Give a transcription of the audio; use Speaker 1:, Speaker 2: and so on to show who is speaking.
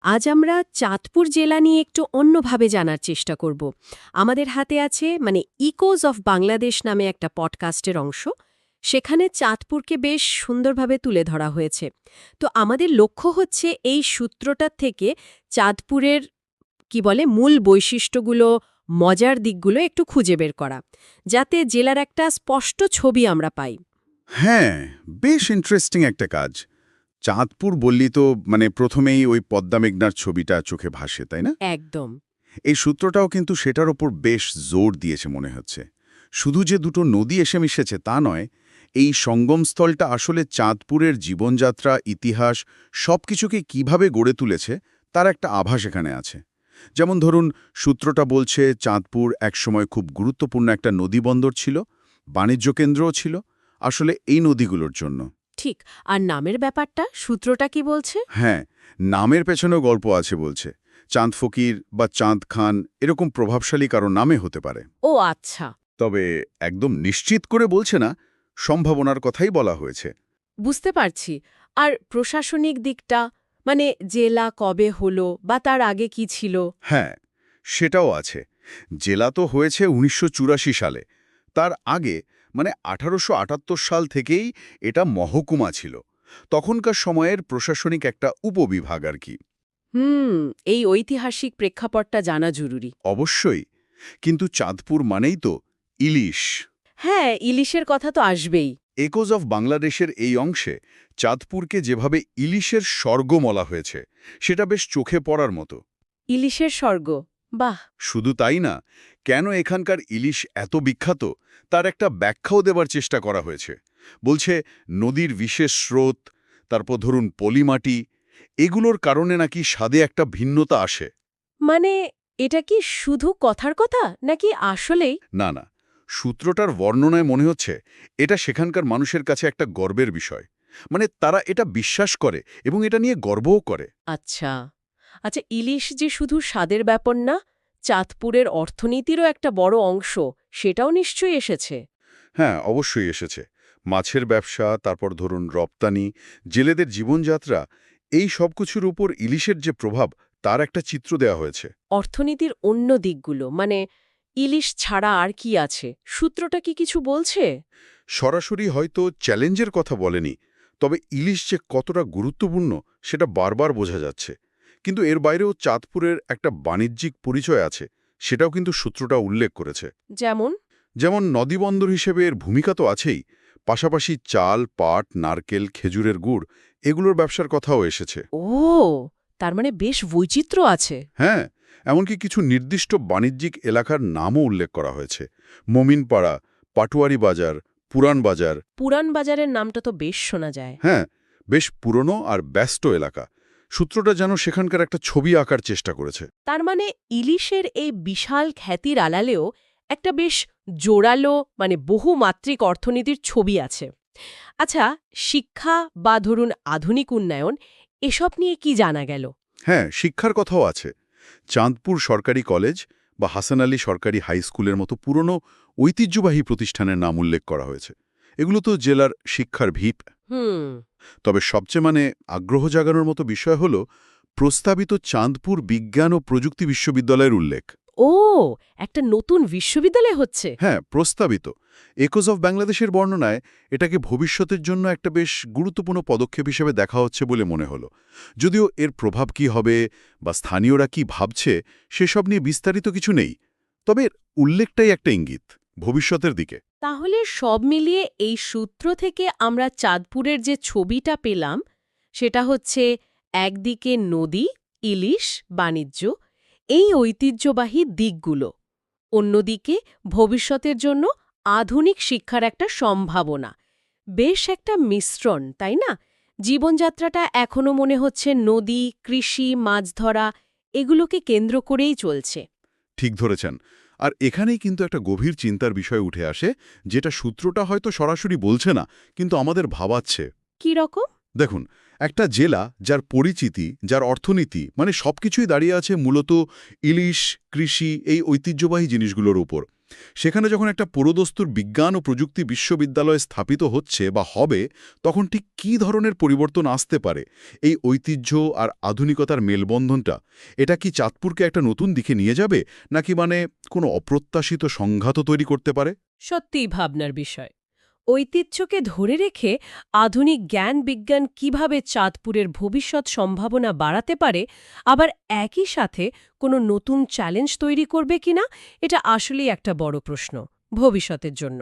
Speaker 1: আজ আমরা চাঁদপুর জেলা নিয়ে একটু অন্যভাবে জানার চেষ্টা করব। আমাদের হাতে আছে মানে ইকোজ অফ বাংলাদেশ নামে একটা পডকাস্টের অংশ। সেখানে চাঁদপুরকে বেশ সুন্দরভাবে তুলে ধরা হয়েছে। তো আমাদের লক্ষ্য হচ্ছে এই সূত্রটার থেকে চাঁদপুরের, কি বলে, মূল বৈশিষ্ট্যগুলো, মজার দিকগুলো একটু খুঁজে বের করা। যাতে জেলার একটা স্পষ্ট ছবি আমরা পাই।
Speaker 2: হ্যাঁ বেশ ইন্টারেস্টিং একটা কাজ। চাঁদপুর বললি তো মানে প্রথমেই ওই পদ্মা মেঘনার ছবিটা চোখে ভাসে তাই না?
Speaker 1: একদম।
Speaker 2: এই সূত্রটাও কিন্তু সেটার ওপর বেশ জোর দিয়েছে মনে হচ্ছে। শুধু যে দুটো নদী এসে মিশেছে তা নয় এই সঙ্গমস্থলটা আসলে চাঁদপুরের জীবনযাত্রা ইতিহাস সব কিছুকে কীভাবে গড়ে তুলেছে তার একটা আভাস এখানে আছে। যেমন ধরুন সূত্রটা বলছে চাঁদপুর একসময় খুব গুরুত্বপূর্ণ একটা নদীবন্দর ছিল বাণিজ্য কেন্দ্রও ছিল আসলে এই নদীগুলোর জন্য।
Speaker 1: ঠিক আর নামের ব্যাপারটা সূত্রটা কি বলছে?
Speaker 2: হ্যাঁ নামের পেছনেও গল্প আছে বলছে। চাঁদ ফকির বা চাঁদ খান এরকম প্রভাবশালী কারও নামে হতে পারে।
Speaker 1: ও আচ্ছা।
Speaker 2: তবে একদম নিশ্চিত করে বলছে না সম্ভাবনার কথাই বলা হয়েছে।
Speaker 1: বুঝতে পারছি। আর প্রশাসনিক দিকটা মানে জেলা কবে হলো বা তার আগে কি ছিল?
Speaker 2: হ্যাঁ সেটাও আছে। জেলা তো হয়েছে উনিশশো চুরাশি সালে। তার আগে মানে আঠারোশো আটাত্তর সাল থেকেই এটা মহকুমা ছিল। তখনকার সময়ের প্রশাসনিক একটা উপবিভাগ আর কি।
Speaker 1: হুম এই ঐতিহাসিক প্রেক্ষাপটটা জানা জরুরি।
Speaker 2: অবশ্যই কিন্তু চাঁদপুর মানেই তো ইলিশ।
Speaker 1: হ্যাঁ ইলিশের কথা তো আসবেই।
Speaker 2: একোজ অফ বাংলাদেশের এই অংশে চাঁদপুরকে যেভাবে ইলিশের স্বর্গ মলা হয়েছে সেটা বেশ চোখে পড়ার মতো।
Speaker 1: ইলিশের স্বর্গ। বাহ।
Speaker 2: শুধু তাই না কেন এখানকার ইলিশ এত বিখ্যাত তার একটা ব্যাখ্যাও দেবার চেষ্টা করা হয়েছে। বলছে নদীর বিশেষ স্রোত তারপর ধরুন পলিমাটি এগুলোর কারণে নাকি স্বাদে একটা ভিন্নতা আসে।
Speaker 1: মানে এটা কি শুধু কথার কথা নাকি আসলেই?
Speaker 2: না না সূত্রটার বর্ণনায় মনে হচ্ছে এটা সেখানকার মানুষের কাছে একটা গর্বের বিষয়। মানে তারা এটা বিশ্বাস করে এবং এটা নিয়ে গর্বও করে।
Speaker 1: আচ্ছা। আচ্ছা ইলিশ যে শুধু স্বাদের ব্যাপার না চাঁদপুরের অর্থনীতিরও একটা বড় অংশ সেটাও নিশ্চয়ই এসেছে।
Speaker 2: হ্যাঁ অবশ্যই এসেছে। মাছের ব্যবসা তারপর ধরুন রপ্তানি জেলেদের জীবনযাত্রা এই সব কিছুর উপর ইলিশের যে প্রভাব তার একটা চিত্র দেওয়া হয়েছে।
Speaker 1: অর্থনীতির অন্য দিকগুলো মানে ইলিশ ছাড়া আর কি আছে? সূত্রটা কি কিছু বলছে?
Speaker 2: সরাসরি হয়তো চ্যালেঞ্জের কথা বলেনি তবে ইলিশ যে কতটা গুরুত্বপূর্ণ সেটা বারবার বোঝা যাচ্ছে। কিন্তু এর বাইরেও চাঁদপুরের একটা বাণিজ্যিক পরিচয় আছে সেটাও কিন্তু সূত্রটা উল্লেখ করেছে।
Speaker 1: যেমন?
Speaker 2: যেমন নদীবন্দর হিসেবে এর ভূমিকা তো আছেই পাশাপাশি চাল পাট নারকেল খেজুরের গুড় এগুলোর ব্যবসার কথাও এসেছে।
Speaker 1: ও তার মানে বেশ বৈচিত্র্য আছে।
Speaker 2: হ্যাঁ এমনকি কিছু নির্দিষ্ট বাণিজ্যিক এলাকার নামও উল্লেখ করা হয়েছে। মমিনপাড়া পাটুয়ারি বাজার পুরান বাজার।
Speaker 1: পুরান বাজারের নামটা তো বেশ শোনা যায়।
Speaker 2: হ্যাঁ বেশ পুরনো আর ব্যস্ত এলাকা। সূত্রটা যেন সেখানকার একটা ছবি আঁকার চেষ্টা করেছে।
Speaker 1: তার মানে ইলিশের এই বিশাল খ্যাতির আলালেও একটা বেশ জোরালো মানে বহুমাত্রিক অর্থনীতির ছবি আছে। আচ্ছা শিক্ষা বা ধরুন আধুনিক উন্নয়ন এসব নিয়ে কি জানা গেল?
Speaker 2: হ্যাঁ শিক্ষার কথাও আছে। চাঁদপুর সরকারি কলেজ বা হাসান আলী সরকারি হাই স্কুলের মতো পুরনো ঐতিহ্যবাহী প্রতিষ্ঠানের নাম উল্লেখ করা হয়েছে। এগুলো তো জেলার শিক্ষার ভিত।
Speaker 1: হুম।
Speaker 2: তবে সবচেয়ে মানে আগ্রহ জাগানোর মতো বিষয় হল প্রস্তাবিত চাঁদপুর বিজ্ঞান ও প্রযুক্তি বিশ্ববিদ্যালয়ের উল্লেখ।
Speaker 1: ও একটা নতুন বিশ্ববিদ্যালয় হচ্ছে।
Speaker 2: হ্যাঁ প্রস্তাবিত। একোজ অফ বাংলাদেশের বর্ণনায় এটাকে ভবিষ্যতের জন্য একটা বেশ গুরুত্বপূর্ণ পদক্ষেপ হিসেবে দেখা হচ্ছে বলে মনে হলো। যদিও এর প্রভাব কি হবে বা স্থানীয়রা কি ভাবছে সেসব নিয়ে বিস্তারিত কিছু নেই। তবে উল্লেখটাই একটা ইঙ্গিত ভবিষ্যতের দিকে।
Speaker 1: তাহলে সব মিলিয়ে এই সূত্র থেকে আমরা চাঁদপুরের যে ছবিটা পেলাম, সেটা হচ্ছে একদিকে নদী, ইলিশ, বাণিজ্য, এই ঐতিহ্যবাহী দিকগুলো। অন্যদিকে ভবিষ্যতের জন্য আধুনিক শিক্ষার একটা সম্ভাবনা। বেশ একটা মিশ্রণ, তাই না? জীবনযাত্রাটা এখনও মনে হচ্ছে নদী, কৃষি, মাছ ধরা, এগুলোকে কেন্দ্র করেই চলছে।
Speaker 2: ঠিক ধরেছেন। আর এখানেই কিন্তু একটা গভীর চিন্তার বিষয় উঠে আসে যেটা সূত্রটা হয়তো সরাসরি বলছে না কিন্তু আমাদের ভাবাচ্ছে।
Speaker 1: কি রকম?
Speaker 2: দেখুন একটা জেলা যার পরিচিতি যার অর্থনীতি মানে সবকিছুই দাঁড়িয়ে আছে মূলত ইলিশ কৃষি এই ঐতিহ্যবাহী জিনিসগুলোর উপর সেখানে যখন একটা পুরোদস্তুর বিজ্ঞান ও প্রযুক্তি বিশ্ববিদ্যালয় স্থাপিত হচ্ছে বা হবে, তখন ঠিক কী ধরনের পরিবর্তন আসতে পারে? এই ঐতিহ্য আর আধুনিকতার মেলবন্ধনটা, এটা কি চাঁদপুরকে একটা নতুন দিকে নিয়ে যাবে? নাকি মানে কোনো অপ্রত্যাশিত সংঘাত তৈরি করতে পারে?
Speaker 1: সত্যিই ভাবনার বিষয়। ঐতিহ্যকে ধরে রেখে আধুনিক জ্ঞান বিজ্ঞান কীভাবে চাঁদপুরের ভবিষ্যৎ সম্ভাবনা বাড়াতে পারে, আবার একই সাথে কোনো নতুন চ্যালেঞ্জ তৈরি করবে কিনা, এটা আসলেই একটা বড় প্রশ্ন ভবিষ্যতের জন্য।